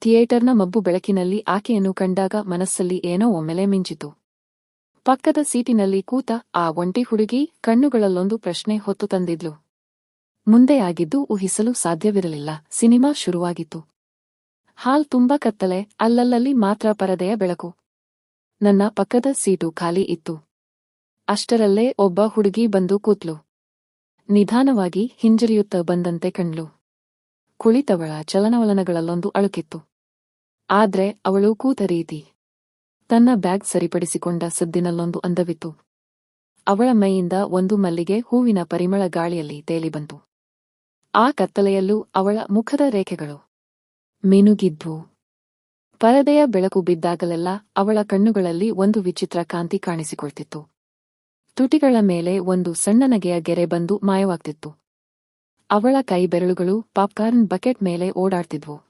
ಥಿಯೇಟರ್ನ ಮಬ್ಬು ಬೆಳಕಿನಲ್ಲಿ ಆಕೆಯನ್ನು ಕಂಡಾಗ ಮನಸ್ಸಲ್ಲಿ ಏನೋ ಒಮ್ಮೆಲೆ ಮಿಂಚಿತು. ಪಕ್ಕದ ಸೀಟಿನಲ್ಲಿ ಕೂತ ಆ ಒಂಟಿ ಹುಡುಗಿ ಕಣ್ಣುಗಳಲ್ಲೊಂದು ಪ್ರಶ್ನೆ ಹೊತ್ತು ತಂದಿದ್ಲು. ಮುಂದೆ ಆಗಿದ್ದು ಊಹಿಸಲು ಸಾಧ್ಯವಿರಲಿಲ್ಲ. ಸಿನಿಮಾ ಶುರುವಾಗಿತ್ತು. ಹಾಲ್ ತುಂಬಾ ಕತ್ತಲೆ ಅಲ್ಲಲ್ಲಲ್ಲಿ ಮಾತ್ರ ಪರದೆಯ ಬೆಳಕು. ನನ್ನ ಪಕ್ಕದ ಸೀಟು ಖಾಲಿ ಇತ್ತು. ಅಷ್ಟರಲ್ಲೇ ಒಬ್ಬ ಹುಡುಗಿ ಬಂದು ಕೂತ್ಲು. ನಿಧಾನವಾಗಿ ಹಿಂಜರಿಯುತ್ತ ಬಂದಂತೆ ಕಣ್ಲು ಕುಳಿತವಳ ಚಲನವಲನಗಳಲ್ಲೊಂದು ಅಳುಕಿತ್ತು. ಆದ್ರೆ ಅವಳು ಕೂತ ರೀತಿ ತನ್ನ ಬ್ಯಾಗ್ ಸರಿಪಡಿಸಿಕೊಂಡ ಸದ್ದಿನಲ್ಲೊಂದು ಅಂದವಿತ್ತು. ಅವಳ ಮೈಯಿಂದ ಒಂದು ಮಲ್ಲಿಗೆ ಹೂವಿನ ಪರಿಮಳ ಗಾಳಿಯಲ್ಲಿ ತೇಲಿಬಂತು ಆ ಕತ್ತಲೆಯಲ್ಲೂ ಅವಳ ಮುಖದ ರೇಖೆಗಳು. ಮಿನುಗಿದ್ವು. ಪರದೆಯ ಬೆಳಕು ಬಿದ್ದಾಗಲೆಲ್ಲ ಅವಳ ಕಣ್ಣುಗಳಲ್ಲಿ ಒಂದು ವಿಚಿತ್ರ ಕಾಂತಿ ಕಾಣಿಸಿಕೊಳ್ತಿತ್ತು. ತುಟಿಗಳ ಮೇಲೆ ಒಂದು ಸಣ್ಣನಗೆಯ ಗೆರೆ ಬಂದು ಮಾಯವಾಗ್ತಿತ್ತು. ಅವಳ ಕೈ ಬೆರಳುಗಳು ಪಾಪ್ಕಾರ್ನ್ ಬಕೆಟ್ ಮೇಲೆ ಓಡಾಡ್ತಿದ್ವು.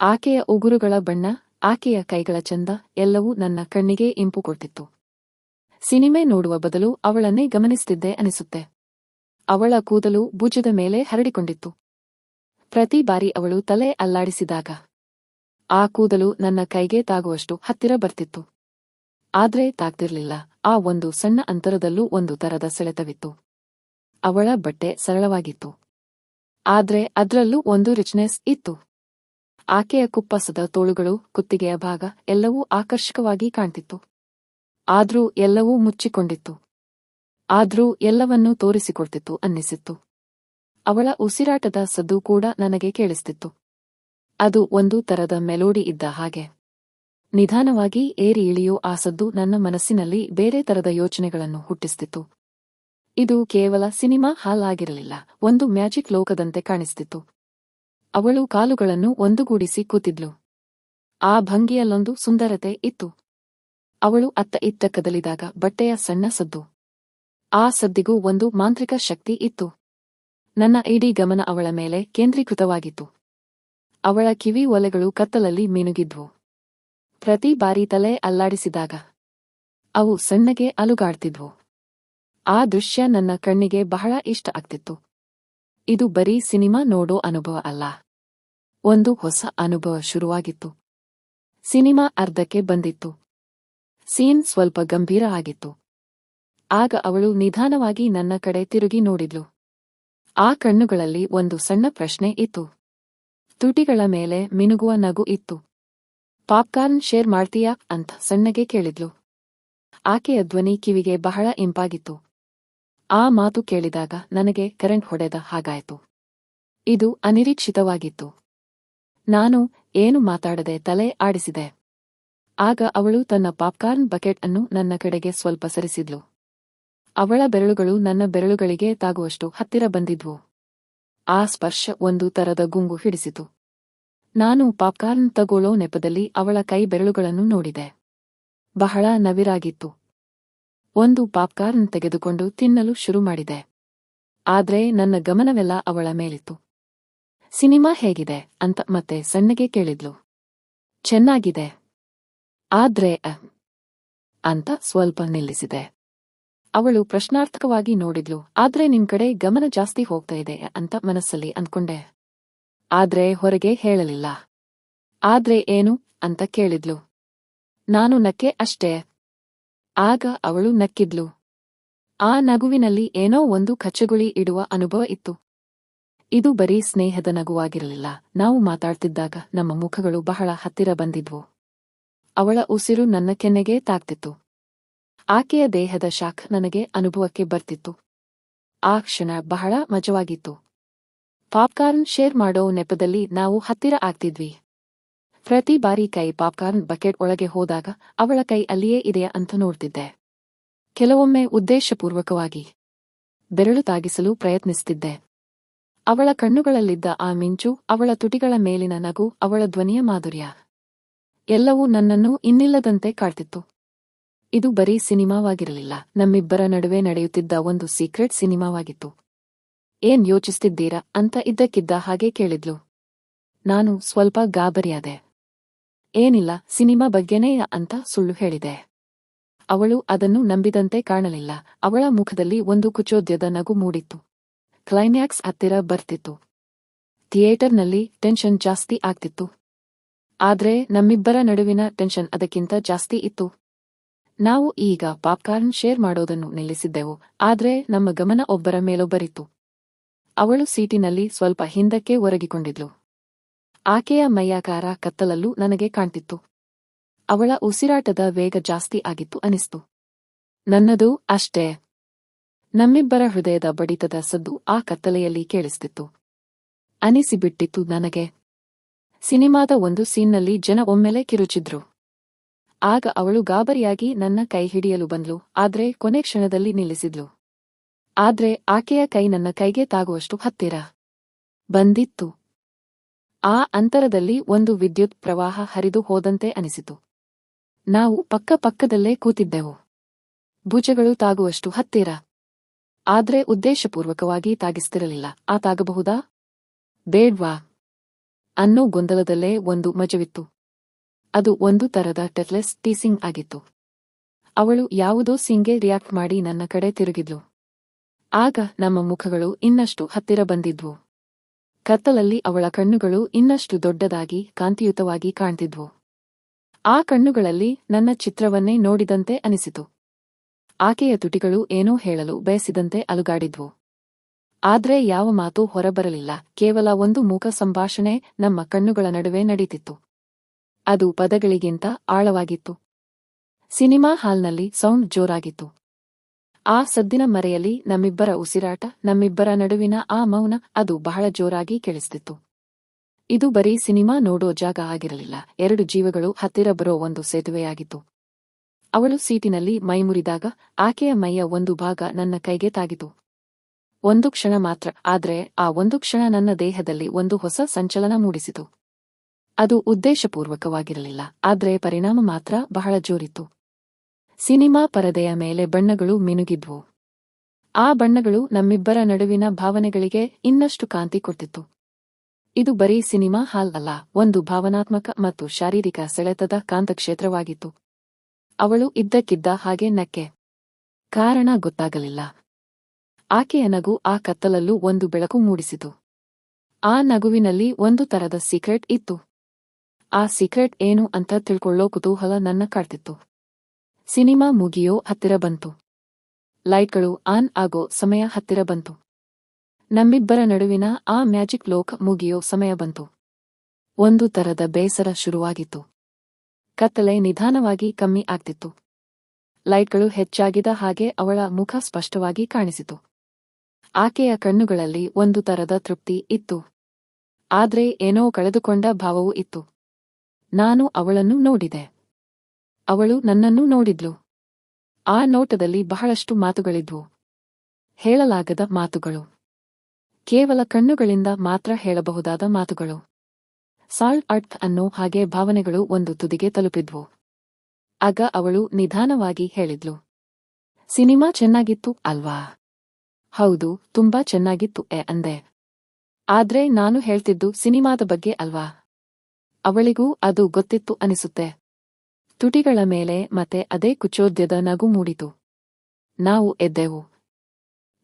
ಆಕೆಯ ಉಗುರುಗಳ ಬಣ್ಣ, ಆಕೆಯ ಕೈಗಳ ಚಂದ ಎಲ್ಲವೂ ನನ್ನ ಕಣ್ಣಿಗೆ ಇಂಪು ಕೊಟ್ಟಿತ್ತು ಸಿನಿಮೆ ನೋಡುವ ಬದಲು ಅವಳನ್ನೇ ಗಮನಿಸುತ್ತಿದ್ದೆ ಅನಿಸುತ್ತೆ. ಅವಳ ಕೂದಲು ಭುಜದ ಮೇಲೆ ಹರಡಿಕೊಂಡಿತ್ತು. ಪ್ರತಿ ಬಾರಿ ಅವಳು ತಲೆ ಅಲ್ಲಾಡಿಸಿದಾಗ ಆ ಕೂದಲು ನನ್ನ ಕೈಗೆ ತಾಗುವಷ್ಟು ಹತ್ತಿರ ಬರ್ತಿತ್ತು. ಆದ್ರೆ ತಾಗ್ತಿರ್ಲಿಲ್ಲ ಆ ಒಂದು ಸಣ್ಣ ಅಂತರದಲ್ಲೂ ಒಂದು ತರದ ಸೆಳೆತವಿತ್ತು. ಅವಳ ಬಟ್ಟೆ ಸರಳವಾಗಿತ್ತು. ಆದ್ರೆ ಅದರಲ್ಲೂ ಒಂದು ರಿಚ್ನೆಸ್ ಇತ್ತು. ಆಕೆಯ ಕುಪ್ಪಸದ ತೋಳುಗಳು, ಕುತ್ತಿಗೆಯ ಭಾಗ ಎಲ್ಲವೂ ಆಕರ್ಷಕವಾಗಿ ಕಾಣ್ತಿತ್ತು. ಆದ್ರೂ ಎಲ್ಲವೂ ಮುಚ್ಚಿಕೊಂಡಿತ್ತು. ಆದ್ರೂ ಎಲ್ಲವನ್ನೂ ತೋರಿಸಿಕೊಡ್ತಿತ್ತು ಅನ್ನಿಸಿತ್ತು. ಅವಳ ಉಸಿರಾಟದ ಸದ್ದು ಕೂಡ ನನಗೆ ಕೇಳಿಸ್ತಿತ್ತು. ಅದು ಒಂದು ತರದ ಮೆಲೋಡಿ ಇದ್ದ ಹಾಗೆ. ನಿಧಾನವಾಗಿ ಏರಿ ಇಳಿಯೋ ಆ ಸದ್ದು ನನ್ನ ಮನಸ್ಸಿನಲ್ಲಿ ಬೇರೆ ತರದ ಯೋಚನೆಗಳನ್ನು ಹುಟ್ಟಿಸ್ತಿತ್ತು. ಇದು ಕೇವಲ ಸಿನಿಮಾ ಹಾಲ್ ಆಗಿರಲಿಲ್ಲ, ಒಂದು ಮ್ಯಾಜಿಕ್ ಲೋಕದಂತೆ ಕಾಣಿಸ್ತಿತ್ತು. ಅವಳು ಕಾಲುಗಳನ್ನು ಒಂದುಗೂಡಿಸಿ ಕೂತಿದ್ಲು. ಆ ಭಂಗಿಯಲ್ಲೊಂದು ಸುಂದರತೆ ಇತ್ತು. ಅವಳು ಅತ್ತ ಇತ್ತ ಕದಲಿದಾಗ ಬಟ್ಟೆಯ ಸಣ್ಣ ಸದ್ದು. ಆ ಸದ್ದಿಗೂ ಒಂದು ಮಾಂತ್ರಿಕ ಶಕ್ತಿ ಇತ್ತು. ನನ್ನ ಇಡೀ ಗಮನ ಅವಳ ಮೇಲೆ ಕೇಂದ್ರೀಕೃತವಾಗಿತ್ತು. ಅವಳ ಕಿವಿ ಒಲೆಗಳು ಕತ್ತಲಲ್ಲಿ ಮಿನುಗಿದ್ವು. ಪ್ರತಿ ಬಾರಿ ತಲೆ ಅಲ್ಲಾಡಿಸಿದಾಗ ಅವು ಸಣ್ಣಗೆ ಅಲುಗಾಡ್ತಿದ್ವು. ಆ ದೃಶ್ಯ ನನ್ನ ಕಣ್ಣಿಗೆ ಬಹಳ ಇಷ್ಟ ಆಗ್ತಿತ್ತು. ಇದು ಬರೀ ಸಿನಿಮಾ ನೋಡೋ ಅನುಭವ ಅಲ್ಲ. ಒಂದು ಹೊಸ ಅನುಭವ ಶುರುವಾಗಿತ್ತು. ಸಿನಿಮಾ ಅರ್ಧಕ್ಕೆ ಬಂದಿತ್ತು. ಸೀನ್ ಸ್ವಲ್ಪ ಗಂಭೀರ ಆಗಿತ್ತು. ಆಗ ಅವಳು ನಿಧಾನವಾಗಿ ನನ್ನ ಕಡೆ ತಿರುಗಿ ನೋಡಿದ್ಲು. ಆ ಕಣ್ಣುಗಳಲ್ಲಿ ಒಂದು ಸಣ್ಣ ಪ್ರಶ್ನೆ ಇತ್ತು. ತುಟಿಗಳ ಮೇಲೆ ಮಿನುಗುವ ನಗು ಇತ್ತು. ಪಾಪ್ಕಾರ್ನ್ ಶೇರ್ ಮಾಡ್ತೀಯಾ ಅಂತ ಸಣ್ಣಗೆ ಕೇಳಿದ್ಲು. ಆಕೆಯ ಧ್ವನಿ ಕಿವಿಗೆ ಬಹಳ ಇಂಪಾಗಿತ್ತು. ಆ ಮಾತು ಕೇಳಿದಾಗ ನನಗೆ ಕರೆಂಟ್ ಹೊಡೆದ ಹಾಗಾಯಿತು. ಇದು ಅನಿರೀಕ್ಷಿತವಾಗಿತ್ತು. ನಾನು ಏನು ಮಾತಾಡದೆ ತಲೆ ಆಡಿಸಿದೆ. ಆಗ ಅವಳು ತನ್ನ ಪಾಪ್ಕಾರ್ನ್ ಬಕೆಟ್ ಅನ್ನು ನನ್ನ ಕಡೆಗೆ ಸ್ವಲ್ಪ ಸರಿಸಿದ್ಲು. ಅವಳ ಬೆರಳುಗಳು ನನ್ನ ಬೆರಳುಗಳಿಗೆ ತಾಗುವಷ್ಟು ಹತ್ತಿರ ಬಂದಿದ್ವು. ಆ ಸ್ಪರ್ಶ ಒಂದು ತರದ ಗುಂಗು ಹಿಡಿಸಿತು. ನಾನು ಪಾಪ್ಕಾರ್ನ್ ತಗೊಳ್ಳೋ ನೆಪದಲ್ಲಿ ಅವಳ ಕೈ ಬೆರಳುಗಳನ್ನು ನೋಡಿದೆ. ಬಹಳ ನವಿರಾಗಿತ್ತು. ಒಂದು ಪಾಪ್ಕಾರ್ನ್ ತೆಗೆದುಕೊಂಡು ತಿನ್ನಲು ಶುರು ಮಾಡಿದೆ. ಆದ್ರೆ ನನ್ನ ಗಮನವೆಲ್ಲ ಅವಳ ಮೇಲಿತ್ತು. ಸಿನಿಮಾ ಹೇಗಿದೆ ಅಂತ ಮತ್ತೆ ಸಣ್ಣಗೆ ಕೇಳಿದ್ಲು. ಚೆನ್ನಾಗಿದೆ. ಆದ್ರೆ ಅಂತ ಸ್ವಲ್ಪ ನಿಲ್ಲಿಸಿದೆ. ಅವಳು ಪ್ರಶ್ನಾರ್ಥಕವಾಗಿ ನೋಡಿದ್ಲು, ಆದ್ರೆ ನಿನ್ ಕಡೆ ಗಮನ ಜಾಸ್ತಿ ಹೋಗ್ತಾ ಇದೆ ಅಂತ ಮನಸ್ಸಲ್ಲಿ ಅಂದ್ಕೊಂಡೆ ಆದ್ರೆ ಹೊರಗೆ ಹೇಳಲಿಲ್ಲ. ಆದ್ರೆ ಏನು ಅಂತ ಕೇಳಿದ್ಲು. ನಾನು ನಕ್ಕೆ ಅಷ್ಟೇ. ಆಗ ಅವಳು ನಕ್ಕಿದ್ಲು. ಆ ನಗುವಿನಲ್ಲಿ ಏನೋ ಒಂದು ಖಚ್ಚಗುಳಿ ಇಡುವ ಅನುಭವ ಇತ್ತು. ಇದು ಬರೀ ಸ್ನೇಹದ ನಗುವಾಗಿರಲಿಲ್ಲ. ನಾವು ಮಾತಾಡ್ತಿದ್ದಾಗ ನಮ್ಮ ಮುಖಗಳು ಬಹಳ ಹತ್ತಿರ ಬಂದಿದ್ವು. ಅವಳ ಉಸಿರು ನನ್ನ ಕೆನ್ನೆಗೆ ತಾಕ್ತಿತ್ತು ಆಕೆಯ ದೇಹದ ಶಾಖ ನನಗೆ ಅನುಭವಕ್ಕೆ ಬರ್ತಿತ್ತು. ಆ ಕ್ಷಣ ಬಹಳ ಮಜವಾಗಿತ್ತು. ಪಾಪ್ಕಾರ್ನ್ ಶೇರ್ ಮಾಡೋ ನೆಪದಲ್ಲಿ ನಾವು ಹತ್ತಿರ ಆಗ್ತಿದ್ವಿ. ಪ್ರತಿ ಬಾರಿ ಕೈ ಪಾಪ್ಕಾರ್ನ್ ಬಕೆಟ್ ಒಳಗೆ ಹೋದಾಗ ಅವಳ ಕೈ ಅಲ್ಲಿಯೇ ಇದೆಯಾ ಅಂತ ನೋಡ್ತಿದ್ದೆ. ಕೆಲವೊಮ್ಮೆ ಉದ್ದೇಶಪೂರ್ವಕವಾಗಿ ಬೆರಳು ತಾಗಿಸಲು ಪ್ರಯತ್ನಿಸುತ್ತಿದ್ದೆ ಅವಳ ಕಣ್ಣುಗಳಲ್ಲಿದ್ದ ಆ ಮಿಂಚು, ಅವಳ ತುಟಿಗಳ ಮೇಲಿನ ನಗು, ಅವಳ ಧ್ವನಿಯ ಮಾಧುರ್ಯ. ಎಲ್ಲವೂ ನನ್ನನ್ನು ಇನ್ನಿಲ್ಲದಂತೆ ಕಾಡ್ತಿತ್ತು. ಇದು ಬರೀ ಸಿನಿಮಾವಾಗಿರಲಿಲ್ಲ. ನಮ್ಮಿಬ್ಬರ ನಡುವೆ ನಡೆಯುತ್ತಿದ್ದ ಒಂದು ಸೀಕ್ರೆಟ್ ಸಿನಿಮಾವಾಗಿತ್ತು. ಏನ್ ಯೋಚಿಸ್ತಿದ್ದೀರಾ ಅಂತ ಇದ್ದಕ್ಕಿದ್ದ ಹಾಗೆ ಕೇಳಿದ್ಲು. ನಾನು ಸ್ವಲ್ಪ ಗಾಬರಿಯಾದೆ. ಏನಿಲ್ಲ, ಸಿನಿಮಾ ಬಗ್ಗೆನೇ ಅಂತ ಸುಳ್ಳು ಹೇಳಿದೆ. ಅವಳು ಅದನ್ನು ನಂಬಿದಂತೆ ಕಾಣಲಿಲ್ಲ. ಅವಳ ಮುಖದಲ್ಲಿ ಒಂದು ಕುಚೋದ್ಯದ ನಗು ಮೂಡಿತ್ತು. ಕ್ಲೈಮ್ಯಾಕ್ಸ್ ಹತ್ತಿರ ಬರ್ತಿತ್ತು. ಥಿಯೇಟರ್ನಲ್ಲಿ ಟೆನ್ಷನ್ ಜಾಸ್ತಿ ಆಗ್ತಿತ್ತು. ಆದ್ರೆ ನಮ್ಮಿಬ್ಬರ ನಡುವಿನ ಟೆನ್ಷನ್ ಅದಕ್ಕಿಂತ ಜಾಸ್ತಿ ಇತ್ತು. ನಾವು ಈಗ ಪಾಪ್ಕಾರ್ನ್ ಶೇರ್ ಮಾಡೋದನ್ನು ನಿಲ್ಲಿಸಿದ್ದೆವು, ಆದ್ರೆ ನಮ್ಮ ಗಮನ ಒಬ್ಬರ ಮೇಲೊಬ್ಬರಿತ್ತು. ಅವಳು ಸೀಟಿನಲ್ಲಿ ಸ್ವಲ್ಪ ಹಿಂದಕ್ಕೆ ಒರಗಿಕೊಂಡಿದ್ಲು. ಆಕೆಯ ಮೈಯಾಕಾರ ಕತ್ತಲಲ್ಲೂ ನನಗೆ ಕಾಣ್ತಿತ್ತು. ಅವಳ ಉಸಿರಾಟದ ವೇಗ ಜಾಸ್ತಿ ಆಗಿತ್ತು ಅನಿಸ್ತು. ನನ್ನದು ಅಷ್ಟೇ. ನಮ್ಮಿಬ್ಬರ ಹೃದಯದ ಬಡಿತದ ಸದ್ದು ಆ ಕತ್ತಲೆಯಲ್ಲಿ ಕೇಳಿಸ್ತಿತ್ತು. ಅನಿಸಿಬಿಟ್ಟಿತ್ತು ನನಗೆ. ಸಿನಿಮಾದ ಒಂದು ಸೀನ್ನಲ್ಲಿ ಜನ ಒಮ್ಮೆಲೆ ಕಿರುಚಿದ್ರು. ಆಗ ಅವಳು ಗಾಬರಿಯಾಗಿ ನನ್ನ ಕೈ ಹಿಡಿಯಲು ಬಂದ್ಲು, ಆದ್ರೆ ಕೊನೆ ಕ್ಷಣದಲ್ಲಿ ನಿಲ್ಲಿಸಿದ್ಲು. ಆದ್ರೆ ಆಕೆಯ ಕೈ ನನ್ನ ಕೈಗೆ ತಾಗುವಷ್ಟು ಹತ್ತಿರ. ಬಂದಿತ್ತು. ಆ ಅಂತರದಲ್ಲಿ ಒಂದು ವಿದ್ಯುತ್ ಪ್ರವಾಹ ಹರಿದು ಹೋದಂತೆ ಅನಿಸಿತು. ನಾವು ಪಕ್ಕ ಪಕ್ಕದಲ್ಲೇ ಕೂತಿದ್ದೆವು. ಭುಜಗಳು ತಾಗುವಷ್ಟು ಹತ್ತಿರ. ಆದ್ರೆ ಉದ್ದೇಶಪೂರ್ವಕವಾಗಿ ತಾಗಿಸ್ತಿರಲಿಲ್ಲ. ಆ ತಾಗಬಹುದಾ? ಬೇಡ್ವಾ? ಅನ್ನೋ ಗೊಂದಲದಲ್ಲೇ ಒಂದು ಮಜವಿತ್ತು. ಅದು ಒಂದು ತರದ ಟೆಟ್ಲೆಸ್ ಟೀಸಿಂಗ್ ಆಗಿತ್ತು. ಅವಳು ಯಾವುದೋ ಸಿಂಗೆ ರಿಯಾಕ್ಟ್ ಮಾಡಿ ನನ್ನ ಕಡೆ ತಿರುಗಿದ್ಲು. ಆಗ ನಮ್ಮ ಮುಖಗಳು ಇನ್ನಷ್ಟು ಹತ್ತಿರ ಬಂದಿದ್ವು. ಕತ್ತಲಲ್ಲಿ ಅವಳ ಕಣ್ಣುಗಳು ಇನ್ನಷ್ಟು ದೊಡ್ಡದಾಗಿ, ಕಾಂತಿಯುತವಾಗಿ ಕಾಣ್ತಿದ್ವು. ಆ ಕಣ್ಣುಗಳಲ್ಲಿ ನನ್ನ ಚಿತ್ರವನ್ನೇ ನೋಡಿದಂತೆ ಅನಿಸಿತು. ಆಕೆಯ ತುಟಿಗಳು ಏನೋ ಹೇಳಲು ಬಯಸಿದಂತೆ ಅಲುಗಾಡಿದ್ವು. ಆದ್ರೆ ಯಾವ ಮಾತು ಹೊರಬರಲಿಲ್ಲ. ಕೇವಲ ಒಂದು ಮೂಕ ಸಂಭಾಷಣೆ ನಮ್ಮ ಕಣ್ಣುಗಳ ನಡುವೆ ನಡೀತಿತ್ತು. ಅದು ಪದಗಳಿಗಿಂತ ಆಳವಾಗಿತ್ತು. ಸಿನಿಮಾ ಹಾಲ್ನಲ್ಲಿ ಸೌಂಡ್ ಜೋರಾಗಿತ್ತು. ಆ ಸದ್ದಿನ ಮರೆಯಲ್ಲಿ ನಮ್ಮಿಬ್ಬರ ಉಸಿರಾಟ, ನಮ್ಮಿಬ್ಬರ ನಡುವಿನ ಆ ಮೌನ ಅದು ಬಹಳ ಜೋರಾಗಿ ಕೇಳಿಸ್ತಿತ್ತು. ಇದು ಬರೀ ಸಿನಿಮಾ ನೋಡೋ ಜಾಗ ಆಗಿರಲಿಲ್ಲ. ಎರಡು ಜೀವಗಳು ಹತ್ತಿರ ಬರೋ ಒಂದು ಸೇತುವೆಯಾಗಿತ್ತು. ಅವಳು ಸೀಟಿನಲ್ಲಿ ಮೈಮುರಿದಾಗ ಆಕೆಯ ಮೈಯ ಒಂದು ಭಾಗ ನನ್ನ ಕೈಗೆ ತಾಗಿತು. ಒಂದು ಕ್ಷಣ ಮಾತ್ರ, ಆದರೆ ಆ ಒಂದು ಕ್ಷಣ ನನ್ನ ದೇಹದಲ್ಲಿ ಒಂದು ಹೊಸ ಸಂಚಲನ ಮೂಡಿಸಿತು. ಅದು ಉದ್ದೇಶಪೂರ್ವಕವಾಗಿರಲಿಲ್ಲ, ಆದರೆ ಪರಿಣಾಮ ಮಾತ್ರ ಬಹಳ ಜೋರಿತ್ತು. ಸಿನಿಮಾ ಪರದೆಯ ಮೇಲೆ ಬಣ್ಣಗಳು ಮಿನುಗಿದ್ವು. ಆ ಬಣ್ಣಗಳು ನಮ್ಮಿಬ್ಬರ ನಡುವಿನ ಭಾವನೆಗಳಿಗೆ ಇನ್ನಷ್ಟು ಕಾಂತಿ ಕೊಟ್ಟಿತ್ತು ಇದು ಬರೀ ಸಿನಿಮಾ ಹಾಲ್ ಅಲ್ಲ, ಒಂದು ಭಾವನಾತ್ಮಕ ಮತ್ತು ಶಾರೀರಿಕ ಸೆಳೆತದ ಕಾಂತಕ್ಷೇತ್ರವಾಗಿತ್ತು. ಅವಳು ಇದ್ದಕ್ಕಿದ್ದ ಹಾಗೆ ನಕ್ಕೆ. ಕಾರಣ ಗೊತ್ತಾಗಲಿಲ್ಲ. ಆಕೆಯ ನಗು ಆ ಕತ್ತಲಲ್ಲೂ ಒಂದು ಬೆಳಕು ಮೂಡಿಸಿತು. ಆ ನಗುವಿನಲ್ಲಿ ಒಂದು ತರದ ಸೀಕ್ರೆಟ್ ಇತ್ತು. ಆ ಸೀಕ್ರೆಟ್ ಏನು ಅಂತ ತಿಳ್ಕೊಳ್ಳೋ ಕುತೂಹಲ ನನ್ನ ಕಾಡ್ತಿತ್ತು. ಸಿನಿಮಾ ಮುಗಿಯೋ ಹತ್ತಿರ ಬಂತು. ಲೈಟ್ಗಳು ಆನ್ ಆಗೋ ಸಮಯ ಹತ್ತಿರ ಬಂತು. ನಮ್ಮಿಬ್ಬರ ನಡುವಿನ ಆ ಮ್ಯಾಜಿಕ್ ಲೋಕ್ ಮುಗಿಯೋ ಸಮಯ ಬಂತು. ಒಂದು ತರದ ಬೇಸರ ಶುರುವಾಗಿತ್ತು. ಕತ್ತಲೆ ನಿಧಾನವಾಗಿ ಕಮ್ಮಿ ಆಗ್ತಿತ್ತು. ಲೈಟ್ಗಳು ಹೆಚ್ಚಾಗಿದ ಹಾಗೆ ಅವಳ ಮುಖ ಸ್ಪಷ್ಟವಾಗಿ ಕಾಣಿಸಿತು. ಆಕೆಯ ಕಣ್ಣುಗಳಲ್ಲಿ ಒಂದು ತರದ ತೃಪ್ತಿ ಇತ್ತು. ಆದ್ರೆ ಏನೋ ಕಳೆದುಕೊಂಡ ಭಾವವೂ ಇತ್ತು. ನಾನು ಅವಳನ್ನು ನೋಡಿದೆ. ಅವಳು ನನ್ನನ್ನು ನೋಡಿದ್ಲು. ಆ ನೋಟದಲ್ಲಿ ಬಹಳಷ್ಟು ಮಾತುಗಳಿದ್ವು. ಹೇಳಲಾಗದ ಮಾತುಗಳು. ಕೇವಲ ಕಣ್ಣುಗಳಿಂದ ಮಾತ್ರ ಹೇಳಬಹುದಾದ ಮಾತುಗಳು. ಸಾಲ್ಟ್ ಅರ್ಥ್ ಅನ್ನೋ ಹಾಗೆ ಭಾವನೆಗಳು ಒಂದು ತುದಿಗೆ ತಲುಪಿದ್ವು. ಆಗ ಅವಳು ನಿಧಾನವಾಗಿ ಹೇಳಿದ್ಲು. ಸಿನಿಮಾ ಚೆನ್ನಾಗಿತ್ತು ಅಲ್ವಾ? ಹೌದು, ತುಂಬಾ ಚೆನ್ನಾಗಿತ್ತು ಎ ಅಂದೆ. ಆದ್ರೆ ನಾನು ಹೇಳ್ತಿದ್ದು ಸಿನಿಮಾದ ಬಗ್ಗೆ ಅಲ್ವಾ? ಅವಳಿಗೂ ಅದು ಗೊತ್ತಿತ್ತು ಅನಿಸುತ್ತೆ. ತುಟಿಗಳ ಮೇಲೆ ಮತ್ತೆ ಅದೇ ಕುಚೋದ್ಯದ ನಗು ಮೂಡಿತು. ನಾವು ಎದ್ದೆವು.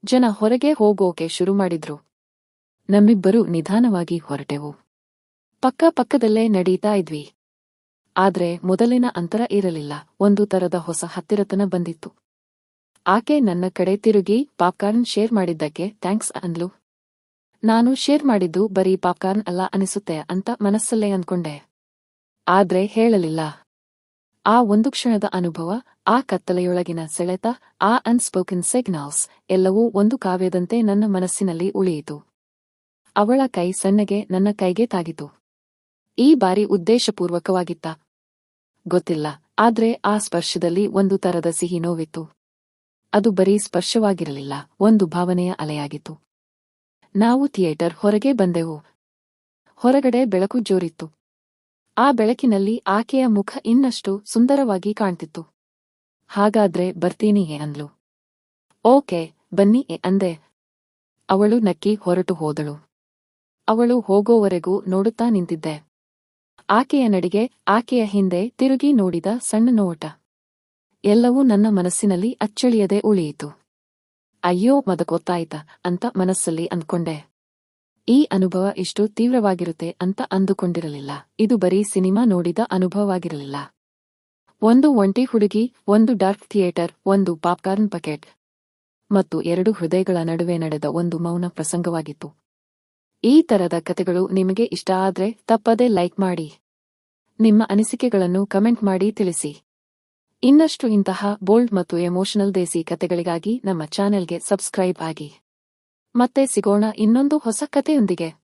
ಜನ ಹೊರಗೆ ಹೋಗೋಕೆ ಶುರು ಮಾಡಿದ್ರು. ನಮ್ಮಿಬ್ಬರು ನಿಧಾನವಾಗಿ ಹೊರಟೆವು. ಪಕ್ಕ ಪಕ್ಕದಲ್ಲೇ ನಡೀತಾ ಇದ್ವಿ. ಆದ್ರೆ ಮೊದಲಿನ ಅಂತರ ಇರಲಿಲ್ಲ. ಒಂದು ತರದ ಹೊಸ ಹತ್ತಿರತನ ಬಂದಿತ್ತು. ಆಕೆ ನನ್ನ ಕಡೆ ತಿರುಗಿ ಪಾಪ್ಕಾರ್ನ್ ಶೇರ್ ಮಾಡಿದ್ದಕ್ಕೆ ಥ್ಯಾಂಕ್ಸ್ ಅಂದ್ಲು. ನಾನು ಶೇರ್ ಮಾಡಿದ್ದು ಬರೀ ಪಾಪ್ಕಾರ್ನ್ ಅಲ್ಲ ಅನಿಸುತ್ತೆ ಅಂತ ಮನಸ್ಸಲ್ಲೇ ಅಂದ್ಕೊಂಡೆ ಆದ್ರೆ ಹೇಳಲಿಲ್ಲ. ಆ ಒಂದು ಕ್ಷಣದ ಅನುಭವ, ಆ ಕತ್ತಲೆಯೊಳಗಿನ ಸೆಳೆತ, ಆ ಅನ್ಸ್ಪೋಕನ್ ಸಿಗ್ನಲ್ಸ್ ಎಲ್ಲವೂ ಒಂದು ಕಾವ್ಯದಂತೆ ನನ್ನ ಮನಸ್ಸಿನಲ್ಲಿ ಉಳಿಯಿತು. ಅವಳ ಕೈ ಸಣ್ಣಗೆ ನನ್ನ ಕೈಗೆ ತಾಗಿತು. ಈ ಬಾರಿ ಉದ್ದೇಶಪೂರ್ವಕವಾಗಿತ್ತ. ಗೊತ್ತಿಲ್ಲ, ಆದ್ರೆ ಆ ಸ್ಪರ್ಶದಲ್ಲಿ ಒಂದು ತರದ ಸಿಹಿ ನೋವಿತ್ತು. ಅದು ಬರೀ ಸ್ಪರ್ಶವಾಗಿರಲಿಲ್ಲ, ಒಂದು ಭಾವನೆಯ ಅಲೆಯಾಗಿತ್ತು. ನಾವು ಥಿಯೇಟರ್ ಹೊರಗೆ ಬಂದೆವು. ಹೊರಗಡೆ ಬೆಳಕು ಜೋರಿತ್ತು. ಆ ಬೆಳಕಿನಲ್ಲಿ ಆಕೆಯ ಮುಖ ಇನ್ನಷ್ಟು ಸುಂದರವಾಗಿ ಕಾಣ್ತಿತ್ತು. ಹಾಗಾದ್ರೆ ಬರ್ತೀನಿ ಎ ಅಂದ್ಲು. ಓಕೆ, ಬನ್ನಿ ಎ ಅಂದೆ. ಅವಳು ನಕ್ಕಿ ಹೊರಟು ಹೋದಳು. ಅವಳು ಹೋಗೋವರೆಗೂ ನೋಡುತ್ತಾ ನಿಂತಿದ್ದೆ. ಆಕೆಯ ನಡಿಗೆ, ಆಕೆಯ ಹಿಂದೆ ತಿರುಗಿ ನೋಡಿದ ಸಣ್ಣ ನೋಟ. ಎಲ್ಲವೂ ನನ್ನ ಮನಸ್ಸಿನಲ್ಲಿ ಅಚ್ಚಳಿಯದೆ ಉಳಿಯಿತು. ಅಯ್ಯೋ, ಮದಕೊತ್ತಾಯ್ತ ಅಂತ ಮನಸ್ಸಲ್ಲಿ ಅಂದ್ಕೊಂಡೆ. ಈ ಅನುಭವ ಇಷ್ಟು ತೀವ್ರವಾಗಿರುತ್ತೆ ಅಂತ ಅಂದುಕೊಂಡಿರಲಿಲ್ಲ. ಇದು ಬರೀ ಸಿನಿಮಾ ನೋಡಿದ ಅನುಭವವಾಗಿರಲಿಲ್ಲ. ಒಂದು ಒಂಟಿ ಹುಡುಗಿ, ಒಂದು ಡಾರ್ಕ್ ಥಿಯೇಟರ್, ಒಂದು ಪಾಪ್ಕಾರ್ನ್ ಪಕೆಟ್ ಮತ್ತು ಎರಡು ಹೃದಯಗಳ ನಡುವೆ ನಡೆದ ಒಂದು ಮೌನ ಪ್ರಸಂಗವಾಗಿತ್ತು. ಈ ತರದ ಕತೆಗಳು ನಿಮಗೆ ಇಷ್ಟ ಆದ್ರೆ ತಪ್ಪದೆ ಲೈಕ್ ಮಾಡಿ. ನಿಮ್ಮ ಅನಿಸಿಕೆಗಳನ್ನು ಕಮೆಂಟ್ ಮಾಡಿ ತಿಳಿಸಿ. ಇನ್ನಷ್ಟು ಇಂತಹ ಬೋಲ್ಡ್ ಮತ್ತು ಎಮೋಷನಲ್ ದೇಸಿ ಕತೆಗಳಿಗಾಗಿ ನಮ್ಮ ಚಾನೆಲ್ಗೆ ಸಬ್ಸ್ಕ್ರೈಬ್ ಆಗಿ. ಮತ್ತೆ ಸಿಗೋಣ ಇನ್ನೊಂದು ಹೊಸ ಕತೆಯೊಂದಿಗೆ